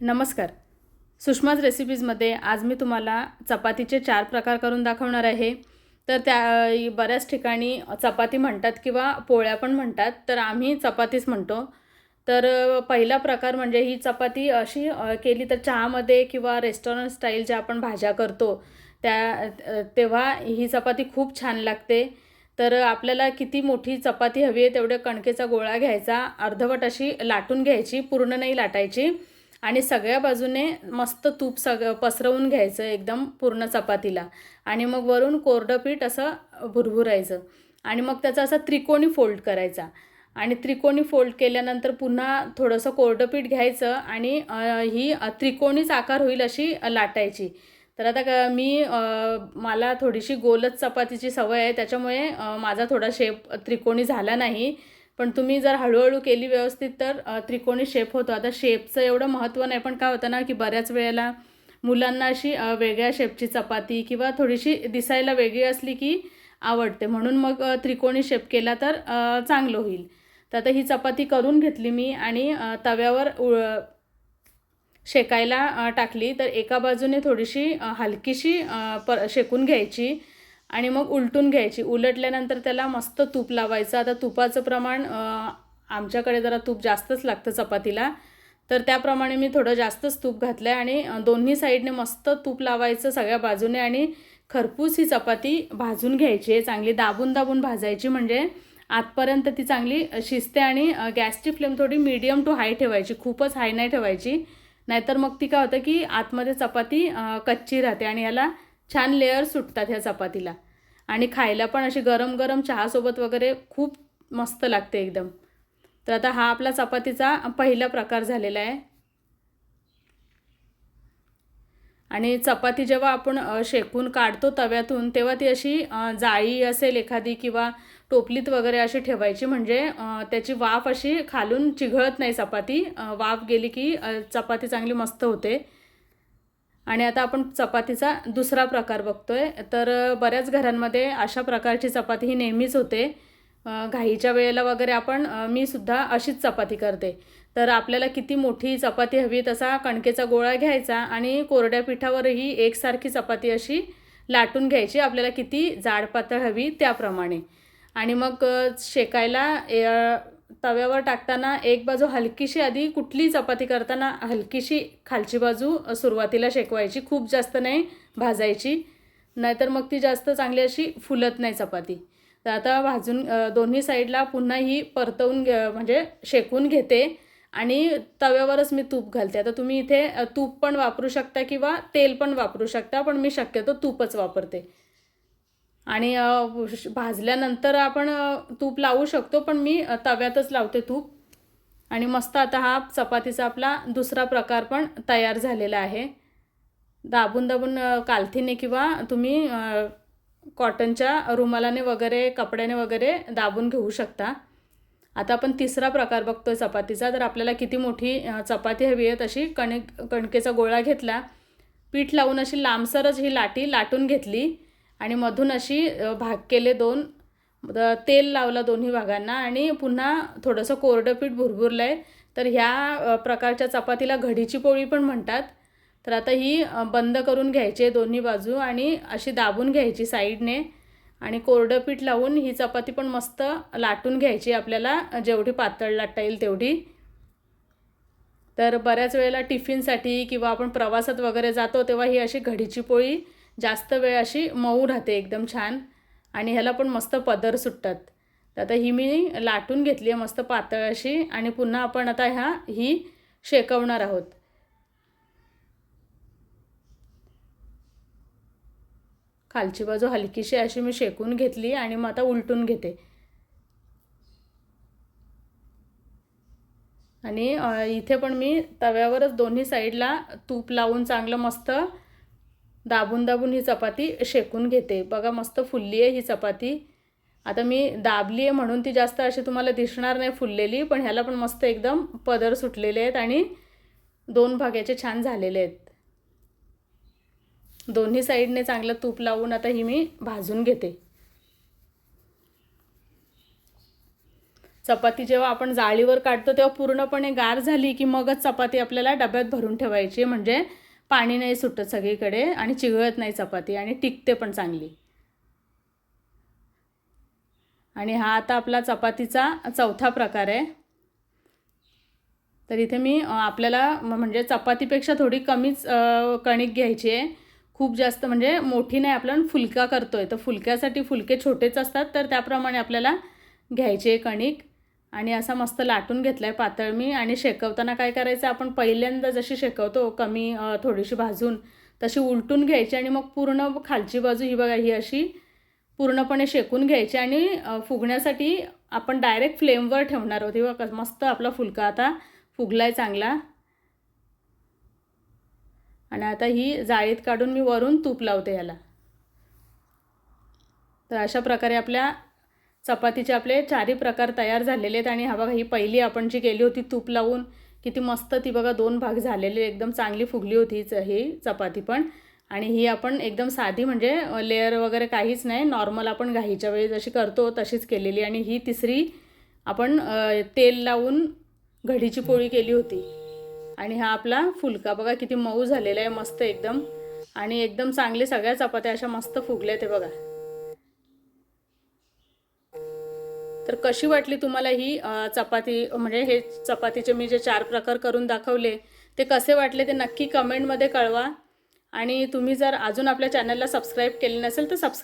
नमस्कार. सुषमाज रेसिपीजमध्ये आज मी तुम्हाला चपातीचे चार प्रकार करून दाखवणार आहे. तर त्या बऱ्याच ठिकाणी चपाती म्हणतात किंवा पोळ्या पण म्हणतात तर आम्ही चपातीच म्हणतो. तर पहिला प्रकार म्हणजे ही चपाती अशी केली तर चहामध्ये किंवा रेस्टॉरंट स्टाईल ज्या आपण भाज्या करतो त्या तेव्हा ही चपाती खूप छान लागते. तर आपल्याला किती मोठी चपाती हवी आहे तेवढ्या कणकेचा गोळा घ्यायचा अर्धवट अशी लाटून घ्यायची पूर्ण नाही लाटायची. आणि सगळ्या बाजूने मस्त तूप सग पसरवून घ्यायचं एकदम पूर्ण चपातीला. आणि मग वरून कोरडं पीठ असं भुरभुरायचं. आणि मग त्याचा असा त्रिकोणी फोल्ड करायचा. आणि त्रिकोणी फोल्ड केल्यानंतर पुन्हा थोडंसं कोरडं पीठ घ्यायचं आणि ही त्रिकोणीच आकार होईल अशी लाटायची. तर आता मी मला थोडीशी गोलच चपातीची सवय आहे. त्याच्यामुळे माझा थोडा शेप त्रिकोणी झाला नाही. पण तुम्ही जर हळूहळू केली व्यवस्थित तर त्रिकोणी शेप होतो. आता शेपचं एवढं महत्त्व नाही पण काय होतं ना की बऱ्याच वेळेला मुलांना अशी वेगळ्या शेपची चपाती किंवा थोडीशी दिसायला वेगळी असली की आवडते. म्हणून मग त्रिकोणी शेप केला तर चांगलं होईल. तर आता ही चपाती करून घेतली मी आणि तव्यावर उळ शेकायला टाकली. तर एका बाजूने थोडीशी हलकीशी पर प शेकून घ्यायची. आणि मग उलटून घ्यायची. उलटल्यानंतर त्याला मस्त तूप लावायचं. आता तुपाचं प्रमाण आमच्याकडे जरा तूप जास्तच लागतं चपातीला. तर त्याप्रमाणे मी थोडं जास्तच तूप घातलं आहे आणि दोन्ही साईडने मस्त तूप लावायचं सगळ्या बाजूने आणि खरपूस ही चपाती भाजून घ्यायची आहे. चांगली दाबून दाबून भाजायची म्हणजे आतपर्यंत ती चांगली शिजते आणि गॅसची फ्लेम थोडी मीडियम टू हाय ठेवायची. खूपच हाय नाही ठेवायची. नाहीतर मग ती काय होतं की आतमध्ये चपाती कच्ची राहते आणि याला छान लेअर सुटतात ह्या चपातीला. आणि खायला पण अशी गरम गरम चहासोबत वगैरे खूप मस्त लागते एकदम. तर आता हा आपला चपातीचा पहिला प्रकार झालेला आहे. आणि चपाती जेव्हा आपण शेकून काढतो तव्यातून तेव्हा ती अशी जाळी असेल एखादी किंवा टोपलीत वगैरे अशी ठेवायची. म्हणजे त्याची वाफ अशी खालून चिघळत नाही चपाती. वाफ गेली की चपाती चांगली मस्त होते. आणि आता आपण चपातीचा दुसरा प्रकार बघतोय. तर बऱ्याच घरांमध्ये अशा प्रकारची चपाती ही नेहमीच होते. घाईच्या वेळेला वगैरे आपण मी सुद्धा अशीच चपाती करते. तर आपल्याला किती मोठी चपाती हवी तसा कणकेचा गोळा घ्यायचा आणि कोरड्या पिठावरही एकसारखी चपाती अशी लाटून घ्यायची. आपल्याला किती जाड पातळ हवी त्याप्रमाणे. आणि मग शेकायला तव्यावर टाकताना एक बाजू हलकीशी आधी कुठली चपाती करताना हलकीशी खालची बाजू सुरुवातीला शेकवायची खूप जास्त नाही भाजायची. नाहीतर मग ती जास्त चांगली अशी फुलत नाही चपाती. तर आता भाजून दोन्ही साईडला पुन्हा ही परतवून म्हणजे शेकून घेते. आणि तव्यावरच मी तूप घालते. आता तुम्ही इथे तूप पण वापरू शकता किंवा तेल पण वापरू शकता पण मी शक्यतो तूपच वापरते. आणि भाजल्यानंतर आपण तूप लावू शकतो पण मी तव्यातच लावते तूप. आणि मस्त आता हा चपातीचा आपला दुसरा प्रकार पण तयार झालेला आहे. दाबून दाबून कालथीने किंवा तुम्ही कॉटनच्या रुमालाने वगैरे कपड्याने वगैरे दाबून घेऊ शकता. आता आपण तिसरा प्रकार बघतो आहे चपातीचा. तर आपल्याला किती मोठी चपाती हवी आहे तशी कणिक कणकेचा गोळा घेतला. पीठ लावून अशी लांबसरच ही लाटी लाटून घेतली. आणि मधून अशी भाग केले दोन तेल लावलं दोन्ही भागांना आणि पुन्हा थोडंसं कोरडं पीठ भुरभुरलं आहे तर ह्या प्रकारच्या चपातीला घडीची पोळी पण म्हणतात. तर आता ही बंद करून घ्यायची आहे दोन्ही बाजू आणि अशी दाबून घ्यायची साईडने. आणि कोरडं पीठ लावून ही चपाती पण मस्त लाटून घ्यायची आपल्याला जेवढी पातळ लाटता येईल तेवढी. तर बऱ्याच वेळेला टिफिनसाठी किंवा आपण प्रवासात वगैरे जातो तेव्हा ही अशी घडीची पोळी जास्त वेळ अशी मऊ राहते एकदम छान. आणि ह्याला पण मस्त पदर सुटतात. तर आता ही मी लाटून घेतली आहे मस्त पातळ अशी आणि पुन्हा आपण आता ह्या ही शेकवणार आहोत. खालची बाजू हलकीशी अशी मी शेकून घेतली आणि मग आता उलटून घेते. आणि इथे पण मी तव्यावरच दोन्ही साईडला तूप लावून चांगलं मस्त दाबून दाबून ही चपाती शेकून घेते. बघा मस्त फुलली आहे ही चपाती. आता मी दाबली आहे म्हणून ती जास्त अशी तुम्हाला दिसणार नाही फुललेली पण ह्याला पण मस्त एकदम पदर सुटलेले आहेत आणि दोन भाग्याचे छान झालेले आहेत. दोन्ही साईडने चांगलं तूप लावून आता ही मी भाजून घेते. चपाती जेव्हा आपण जाळीवर काढतो तेव्हा पूर्णपणे गार झाली की मगच चपाती आपल्याला डब्यात भरून ठेवायची. म्हणजे पाणी नाही सुटत सगळीकडे आणि चिघळत नाही चपाती आणि टिकते पण चांगली. आणि हा आता आपला चपातीचा चौथा प्रकार आहे. तर इथे मी आपल्याला म्हणजे चपातीपेक्षा थोडी कमीच कणिक घ्यायची आहे. खूप जास्त म्हणजे मोठी नाही आपण फुलका करतो आहे तर फुलक्यासाठी फुलके छोटेच असतात तर त्याप्रमाणे आपल्याला घ्यायचे कणिक. आणि असा मस्त लाटून घेतला आहे पातळ मी. आणि शेकवताना काय करायचं आपण पहिल्यांदा जशी शेकवतो कमी थोडीशी भाजून तशी उलटून घ्यायची आणि मग पूर्ण खालची बाजू ही बघा ही अशी पूर्णपणे शेकून घ्यायची आणि फुगण्यासाठी आपण डायरेक्ट फ्लेमवर ठेवणार आहोत. किंवा बघा मस्त आपला फुलका आता फुगलाय चांगला. आणि आता ही जाळीत काढून मी वरून तूप लावते याला. तर अशा प्रकारे आपल्या चपातीचे आपले चारही प्रकार तयार झालेले आहेत आणि हा बघा ही पहिली आपण जी केली होती तूप लावून किती मस्त ती बघा दोन भाग झालेले एकदम चांगली फुगली होती च- ही चपाती पण. आणि ही आपण एकदम साधी म्हणजे लेअर वगैरे काहीच नाही नॉर्मल आपण घाईच्या वेळी जशी करतो तशीच केलेली. आणि ही तिसरी आपण तेल लावून घडीची पोळी केली होती. आणि हा आपला फुलका बघा किती मऊ झालेला आहे मस्त एकदम. आणि एकदम चांगले सगळ्या चपात्या अशा मस्त फुगल्या ते बघा. तर कशी वाटली तुम्हाला ही चपाती? म्हणजे हे चपातीचे मी जे चार प्रकार करून दाखवले ते कसे वाटले ते नक्की कमेंटमध्ये कळवा. आणि तुम्ही जर अजून आपल्या चॅनलला सबस्क्राईब केले नसेल तर सबस्क्राईब